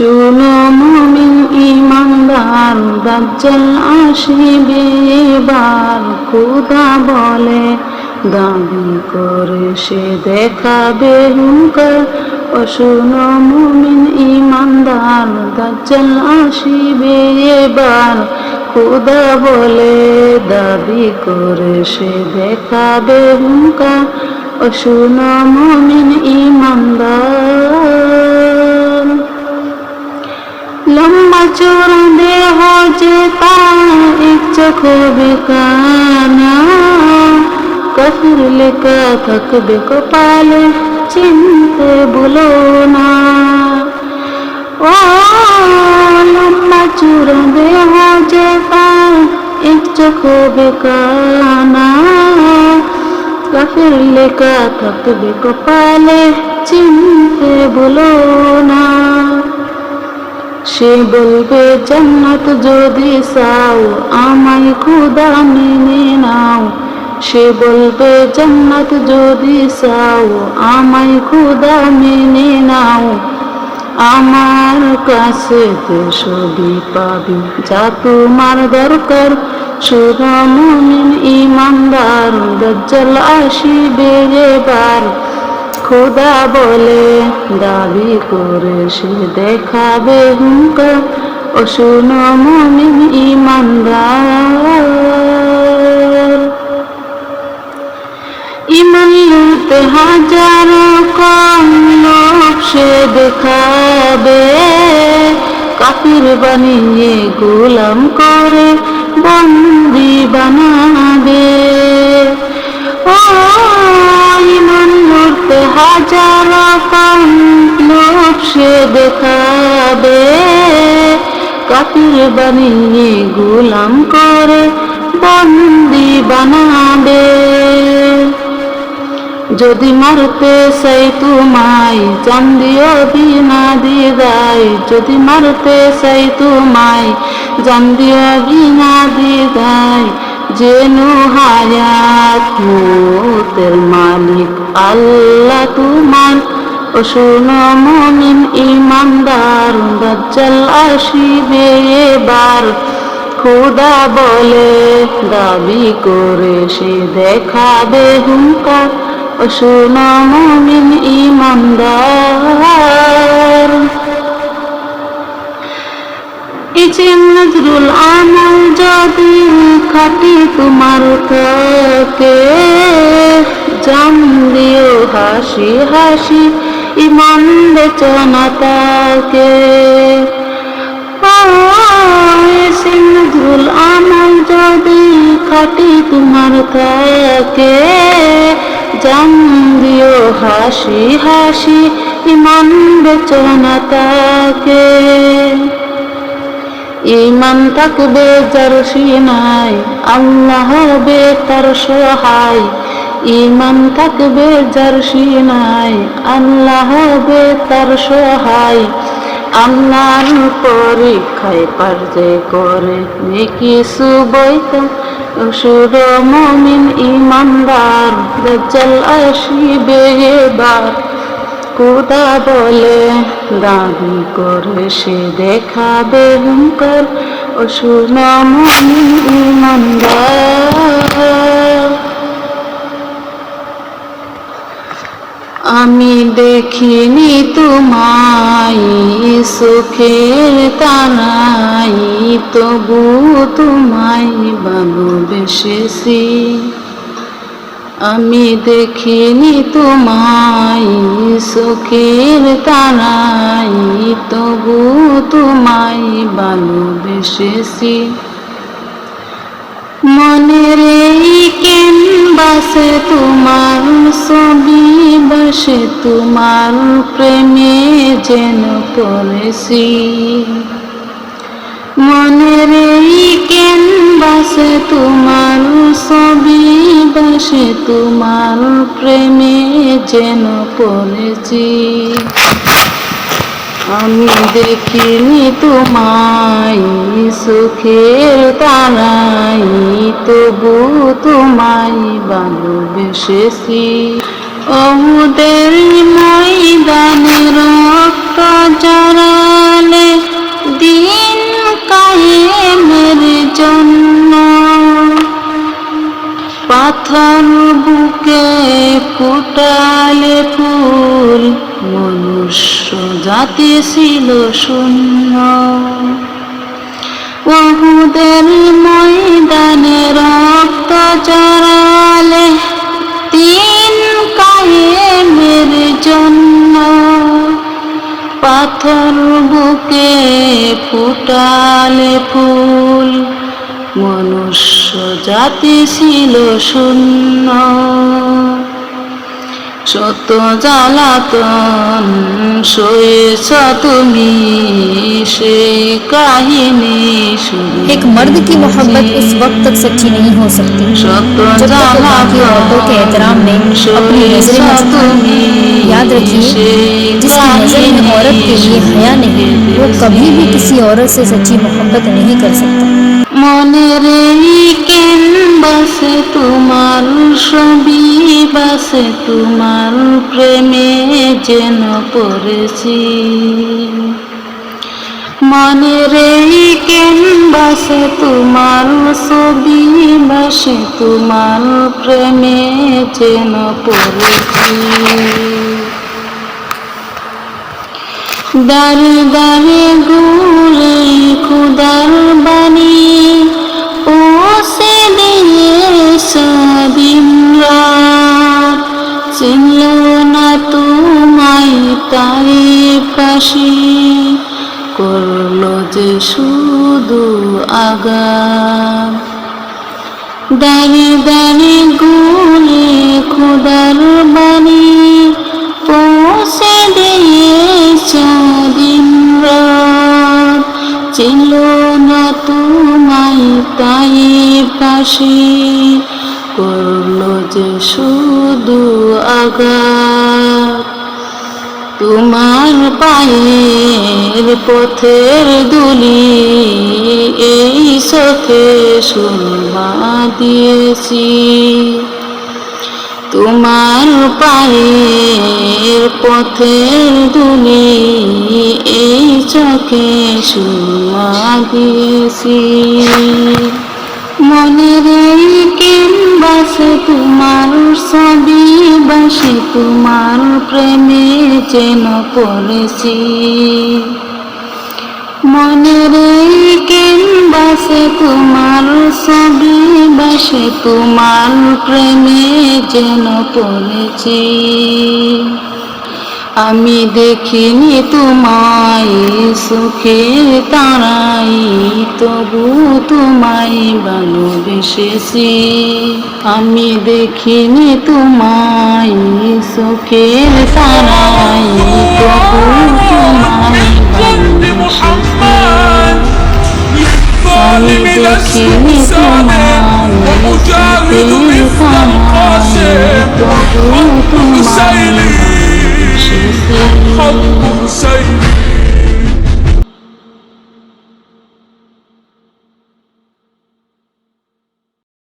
শুনো মুমিন ইমানদার দাজ্জাল আসিবে এবার। খুদা বলে, দাবি করে সে দেখাবে হুঙ্কার। ও শুনো মুমিন ইমানদার দাজ্জাল আসিবে এবার। খুদা বলে, দাবি করে সে দেখাবে হুঙ্কার। ও শুনো মুমিন ইমানদার লম্বা দেহ যে তার এক চোখ বেকানা। কফির লেখা থাকবে কপালে, চিনতে বলো না। ও লম্বা চূড়া দেহ যে তার এক চোখ বেকানা। কাফের লেখা থাকবে কপালে, চিনতে বলো না। সে বলবে, জান্নাত যদি চাও, আমায় খুদা মেনে নাও। সে বলবে, জান্নাত যদি চাও, আমায় খুদা মেনে নাও। আমার কাছে তো সবই পাবি, যা তোমার দরকার। সুরমনিন ইমানদার, দজ্জাল আসিবে এবার খোদা বলে, দাবি করে সে দেখাবে হুঙ্কা ও শুনো মমিন ইমানদার ইমান লুতে হাজারো কম লোক সে দেখাবে। কাফির বানিয়ে গোলাম করে, বন্দি বানাবে। হাজারো কম লোক সে দেখাবে। কাফির বানিয়ে গোলাম করে, বন্দি বানাবে। যদি মারতে তোমায় জান দিও বিনা দিদাই যদি মারতে তোমায় জান দিও বিনা দিদাই যেনু হায়াত মুতের মালিক, আল্লাহ তোমার। ও শোনো মমিন ইমানদার দজ্জাল আসিবে এবার। খুদা বলে, দাবি করে সে দেখাবে হুঙ্কার। ও শোনো মমিন ইমানদার ইচে নজরুল আমল যদি খাটি তোমার থাকে। জান দিও হাসি হাসি, ইমান বেচনা তাকে। নজরুল আমল যদি খাটি তোমার থাকে। জান দিও হাসি হাসি, ইমান বেচনা তাকে। ইমান থাকবে যার সিনাই আল্লাহ হবে তার সহায় ইমান থাকবে যার সিনাই আল্লাহ হবে তার সহায়। আল্লাহর পরীক্ষায় পারজে করে কিছু বইতে সুর মমিন ইমানদার, দজ্জাল আসিবে এবার খুদা বলে, দাবি করে সে দেখাবে হুঙ্কার। ও সুনামনি আমি দেখিনি তোমায়, সুখের তানাই, তবু তোমায় ভালোবেসেছি। আমি দেখিনি তোমায়, সুখের তারাই, তবু তোমায় ভালোবেসেছি। মনের এই কেন বাসে তোমার ছবি বাসে, তোমার প্রেমে যেন পড়েছি। মনের এই কেন বাসে তোমার সে তোমার প্রেমে যেন পড়েছি। আমি দেখিনি তোমায়, সুখের তারাই, তবু তোমায় ভালোবেসেছি। অহুদের ময়দানে রক্ত জড়ালে দিন কায়ে মেরে জন্য ফুটালে ফুল, মনুষ্য জাতি ছিল শূন্য। বহুদের ময়দানে রক্ত জড়ালে তিন কায়েমের জন্য। পাথর বুকে ফুটালে ফুল, মনুষ্য জাতি ছিল শূন্য শত জ্বালাতন সয়েছ তুমি সেই কাহিনী শুনে एक मर्द की मोहब्बत उस वक्त तक सच्ची नहीं हो सकती শত जब तक वो बाकी औरतों के एहतराम में अपनी नजरें न झुकाए। याद रखिए जिसकी नजर में औरत के लिए हया नहीं वो कभी भी किसी औरत से सच्ची मोहब्बत नहीं कर सकता মনের কেন বাসে তোমার ছবি, বাসে তোমার প্রেমে যেন পড়েছি। মনের কেন বাসে তোমার ছবি, বাসে তোমার প্রেমে যেন পড়েছি। দারে দারে ঘুরে খুদার বাণী পৌঁছে দিয়ে সাদিন চিনল না তোমায় তাই পাশি, করল যে শুধু আগা দাঁড়িয়ে দাঁড়িয়ে গুলে খোদার বাণী পৌঁছে দিয়ে ছিল না তোমায় তাই পাশে, করল যে শুধু আঘাত। তোমার পায়ের পথের দুলি এই চোখে সুরমা দিয়েছি। তোমার পায়ের পথের দুলি এই চোখে সুরমা দিয়েছি। মনের বাসে তোমার ছবি বাসে তোমার প্রেমে যেন পড়েছি। মনের বাসে তোমার প্রেমে যেন পড়েছি। আমি দেখিনি তোমায়, সুখে তারাই তবু তোমায় ভালোবেসেছি। আমি দেখিনি তোমায়, সুখে তারাই তবু তোমায় ভালোবেসেছি। আমি দেখিনি তোমায় تجاهد مثل القاسم حب حسيني حب حسيني